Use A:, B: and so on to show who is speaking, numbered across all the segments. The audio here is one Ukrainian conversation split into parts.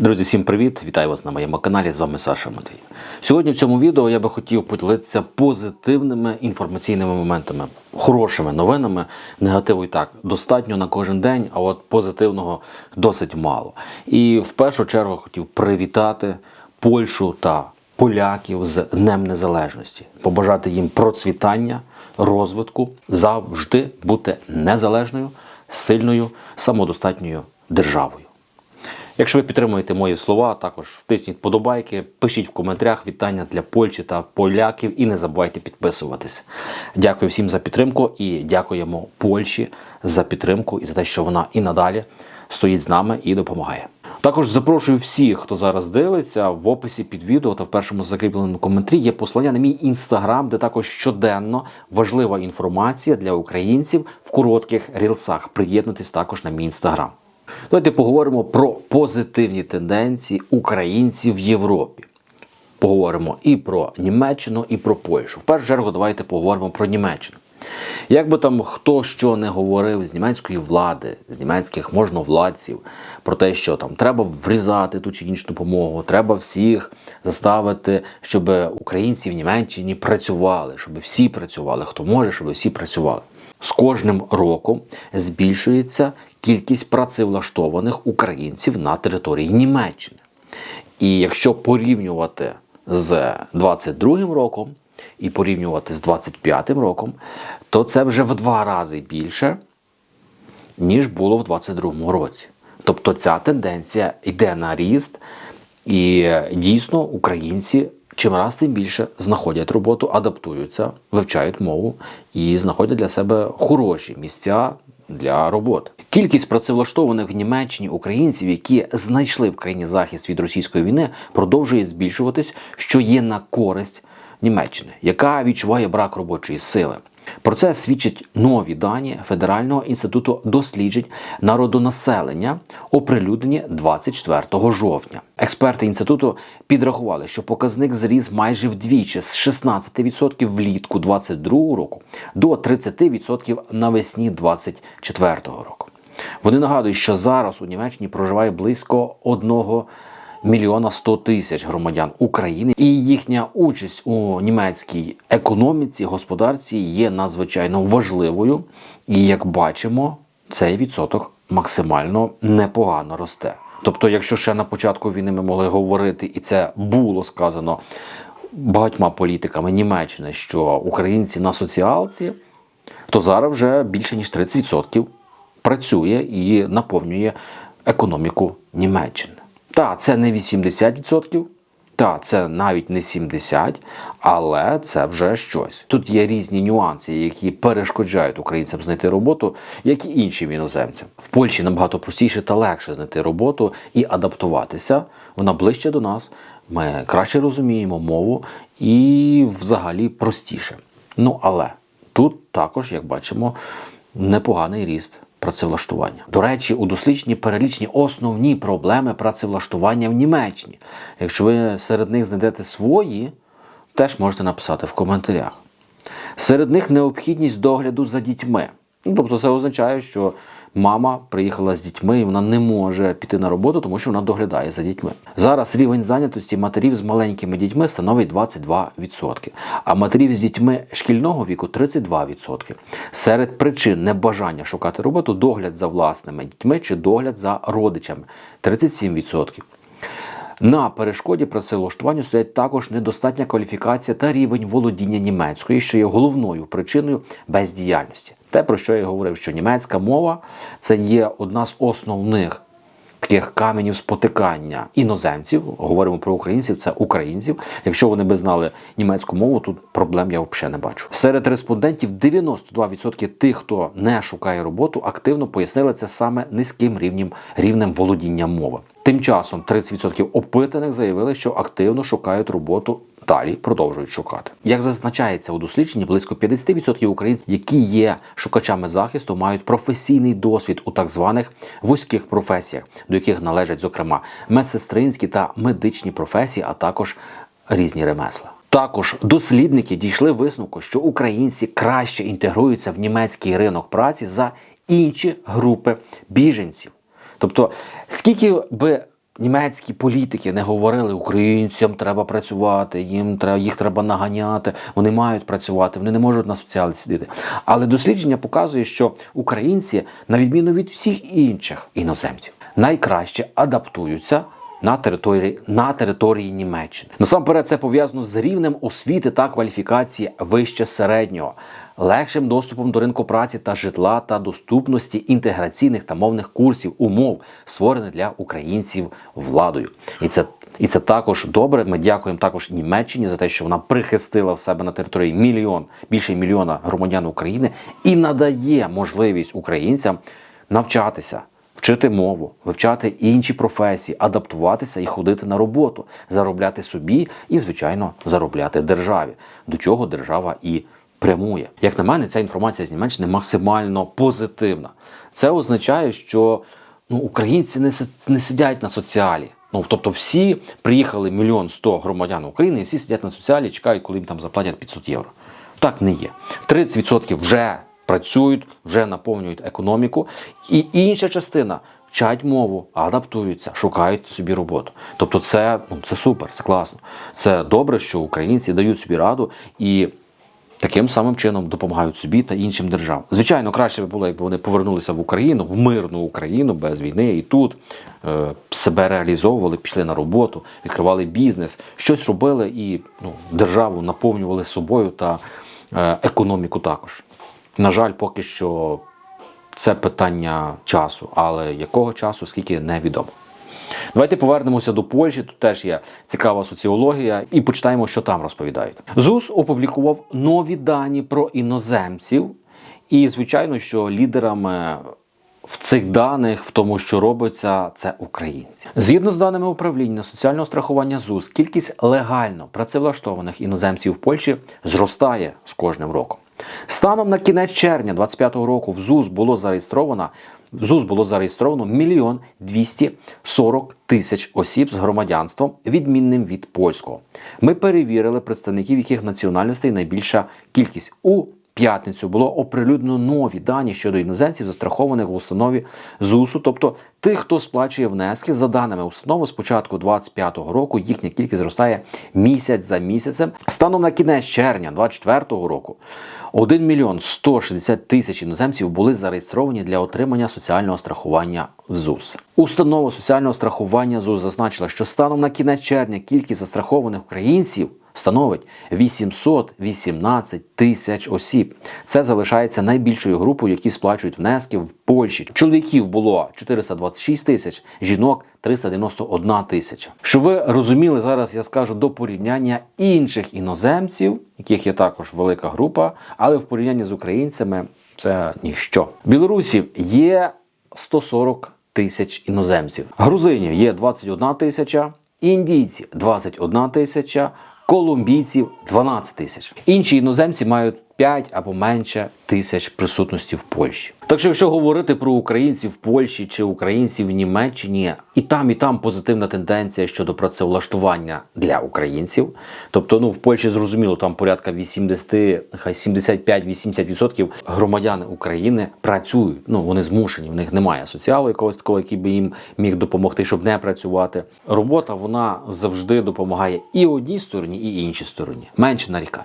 A: Друзі, всім привіт! Вітаю вас на моєму каналі. З вами Саша Матвій. Сьогодні в цьому відео я би хотів поділитися позитивними інформаційними моментами, хорошими новинами. Негативу і так достатньо на кожен день, а от позитивного досить мало. І в першу чергу хотів привітати Польщу та поляків з Днем Незалежності, побажати їм процвітання, розвитку, завжди бути незалежною, сильною, самодостатньою державою. Якщо ви підтримуєте мої слова, також втисніть подобайки, пишіть в коментарях вітання для Польщі та поляків і не забувайте підписуватися. Дякую всім за підтримку і дякуємо Польщі за підтримку і за те, що вона і надалі стоїть з нами і допомагає. Також запрошую всіх, хто зараз дивиться, в описі під відео та в першому закріпленому коментарі є послання на мій інстаграм, де також щоденно важлива інформація для українців в коротких рілсах. Приєднуйтесь також на мій інстаграм. Давайте поговоримо про позитивні тенденції українців в Європі. Поговоримо і про Німеччину, і про Польщу. В першу чергу, давайте поговоримо про Німеччину. Як би там хто що не говорив з німецької влади, з німецьких можновладців, про те, що там треба врізати ту чи іншу допомогу, треба всіх заставити, щоб українці в Німеччині працювали, щоб всі працювали, хто може, щоб всі працювали. З кожним роком збільшується кількість працевлаштованих українців на території Німеччини. І якщо порівнювати з 22 роком і порівнювати з 25 роком, то це вже в два рази більше, ніж було в 22 році. Тобто ця тенденція йде на ріст, і дійсно українці чим раз тим більше знаходять роботу, адаптуються, вивчають мову і знаходять для себе хороші місця для роботи. Кількість працевлаштованих в Німеччині українців, які знайшли в країні захист від російської війни, продовжує збільшуватись, що є на користь Німеччини, яка відчуває брак робочої сили. Про це свідчать нові дані Федерального інституту досліджень народонаселення, оприлюднені 24 жовтня. Експерти інституту підрахували, що показник зріс майже вдвічі з 16% влітку 22 року до 30% навесні 24 року. Вони нагадують, що зараз у Німеччині проживає близько одного мільйона 100 тисяч громадян України, і їхня участь у німецькій економіці, господарці є надзвичайно важливою. І як бачимо, цей відсоток максимально непогано росте. Тобто, якщо ще на початку війни ми могли говорити, і це було сказано багатьма політиками Німеччини, що українці на соціалці, то зараз вже більше ніж 30% працює і наповнює економіку Німеччини. Так, це не 80%, так, це навіть не 70%, але це вже щось. Тут є різні нюанси, які перешкоджають українцям знайти роботу, як і іншим іноземцям. В Польщі набагато простіше та легше знайти роботу і адаптуватися. Вона ближче до нас. Ми краще розуміємо мову і взагалі простіше. Ну але тут також, як бачимо, непоганий ріст працевлаштування. До речі, у дослідженні перелічні основні проблеми працевлаштування в Німеччині. Якщо ви серед них знайдете свої, теж можете написати в коментарях. Серед них необхідність догляду за дітьми. Ну, тобто, це означає, що мама приїхала з дітьми і вона не може піти на роботу, тому що вона доглядає за дітьми. Зараз рівень зайнятості матерів з маленькими дітьми становить 22%, а матерів з дітьми шкільного віку 32%. Серед причин небажання шукати роботу догляд за власними дітьми чи догляд за родичами 37%. На перешкоді працевлаштуванню стоять також недостатня кваліфікація та рівень володіння німецької, що є головною причиною бездіяльності. Те, про що я говорив, що німецька мова це є одна з основних таких каменів спотикання іноземців. Говоримо про українців, це українців. Якщо вони би знали німецьку мову, тут проблем я взагалі не бачу. Серед респондентів 92% тих, хто не шукає роботу, активно пояснили це саме низьким рівнем рівнем володіння мови. Тим часом 30% опитаних заявили, що активно шукають роботу. Далі продовжують шукати. Як зазначається у дослідженні, близько 50% українців, які є шукачами захисту, мають професійний досвід у так званих вузьких професіях, до яких належать, зокрема, медсестринські та медичні професії, а також різні ремесла. Також дослідники дійшли висновку, що українці краще інтегруються в німецький ринок праці за інші групи біженців. Тобто, скільки би німецькі політики не говорили українцям треба працювати, їм треба їх треба наганяти, вони мають працювати, вони не можуть на соціалі сидіти. Але дослідження показує, що українці, на відміну від всіх інших іноземців, найкраще адаптуються. На території на території Німеччини насамперед це пов'язано з рівнем освіти та кваліфікації вище середнього, легшим доступом до ринку праці та житла та доступності інтеграційних та мовних курсів умов, створених для українців владою. І це і це також добре. Ми дякуємо також Німеччині за те, що вона прихистила в себе на території мільйон більше мільйона громадян України і надає можливість українцям навчатися. Вчити мову, вивчати інші професії, адаптуватися і ходити на роботу, заробляти собі і, звичайно, заробляти державі, до чого держава і прямує. Як на мене, ця інформація з Німеччини максимально позитивна. Це означає, що ну, українці не, не сидять на соціалі. Ну, тобто всі приїхали мільйон сто громадян України, і всі сидять на соціалі, чекають, коли їм там заплатять 500 євро. Так не є. 30% вже працюють, вже наповнюють економіку. І інша частина вчать мову, адаптуються, шукають собі роботу. Тобто, це, ну, це супер, це класно. Це добре, що українці дають собі раду і. Таким самим чином допомагають собі та іншим державам. Звичайно, краще би було, якби вони повернулися в Україну, в мирну Україну без війни, і тут е, себе реалізовували, пішли на роботу, відкривали бізнес, щось робили і ну, державу наповнювали собою та е, економіку також. На жаль, поки що це питання часу, але якого часу, скільки невідомо. Давайте повернемося до Польщі. Тут теж є цікава соціологія, і почитаємо, що там розповідають. ЗУС опублікував нові дані про іноземців, і звичайно, що лідерами в цих даних, в тому, що робиться, це українці. Згідно з даними управління соціального страхування ЗУС, кількість легально працевлаштованих іноземців в Польщі зростає з кожним роком. Станом на кінець червня 2025 року в ЗУЗ було зареєстровано в ЗУЗ було зареєстровано мільйон 240 тисяч осіб з громадянством, відмінним від польського. Ми перевірили представників, яких національностей найбільша кількість у п'ятницю було оприлюднено нові дані щодо іноземців, застрахованих в установі ЗУСу, тобто тих, хто сплачує внески. За даними установи, з початку 2025 року їхня кількість зростає місяць за місяцем. Станом на кінець червня 2024 року 1 мільйон 160 тисяч іноземців були зареєстровані для отримання соціального страхування в ЗУС. Установа соціального страхування ЗУС зазначила, що станом на кінець червня кількість застрахованих українців становить 818 тисяч осіб. Це залишається найбільшою групою, які сплачують внески в Польщі. Чоловіків було 426 тисяч, жінок 391 тисяча. Щоб ви розуміли, зараз я скажу до порівняння інших іноземців, яких є також велика група, але в порівнянні з українцями це ніщо. Білорусів є 140 тисяч іноземців. Грузинів є 21 тисяча, індійці 21 тисяча, колумбійців 12 тисяч. Інші іноземці мають 5 або менше тисяч присутності в Польщі. Так що, якщо говорити про українців в Польщі чи українців в Німеччині, і там, і там позитивна тенденція щодо працевлаштування для українців. Тобто, ну в Польщі зрозуміло, там порядка 80, нехай 75-80% громадян України працюють. Ну вони змушені, в них немає соціалу якогось такого, який би їм міг допомогти, щоб не працювати. Робота вона завжди допомагає і одній стороні, і іншій стороні. Менше нарікань.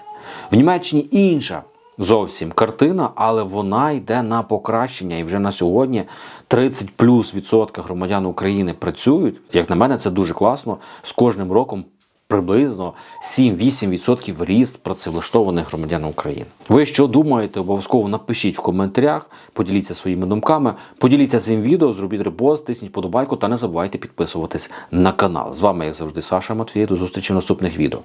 A: В Німеччині інша зовсім картина, але вона йде на покращення. І вже на сьогодні 30 плюс відсотка громадян України працюють. Як на мене, це дуже класно. З кожним роком приблизно 7-8% ріст працевлаштованих громадян України. Ви що думаєте? Обов'язково напишіть в коментарях, поділіться своїми думками, поділіться цим відео, зробіть репост, тисніть подобайку та не забувайте підписуватись на канал. З вами, як завжди, Саша Матвій. До зустрічі в наступних відео.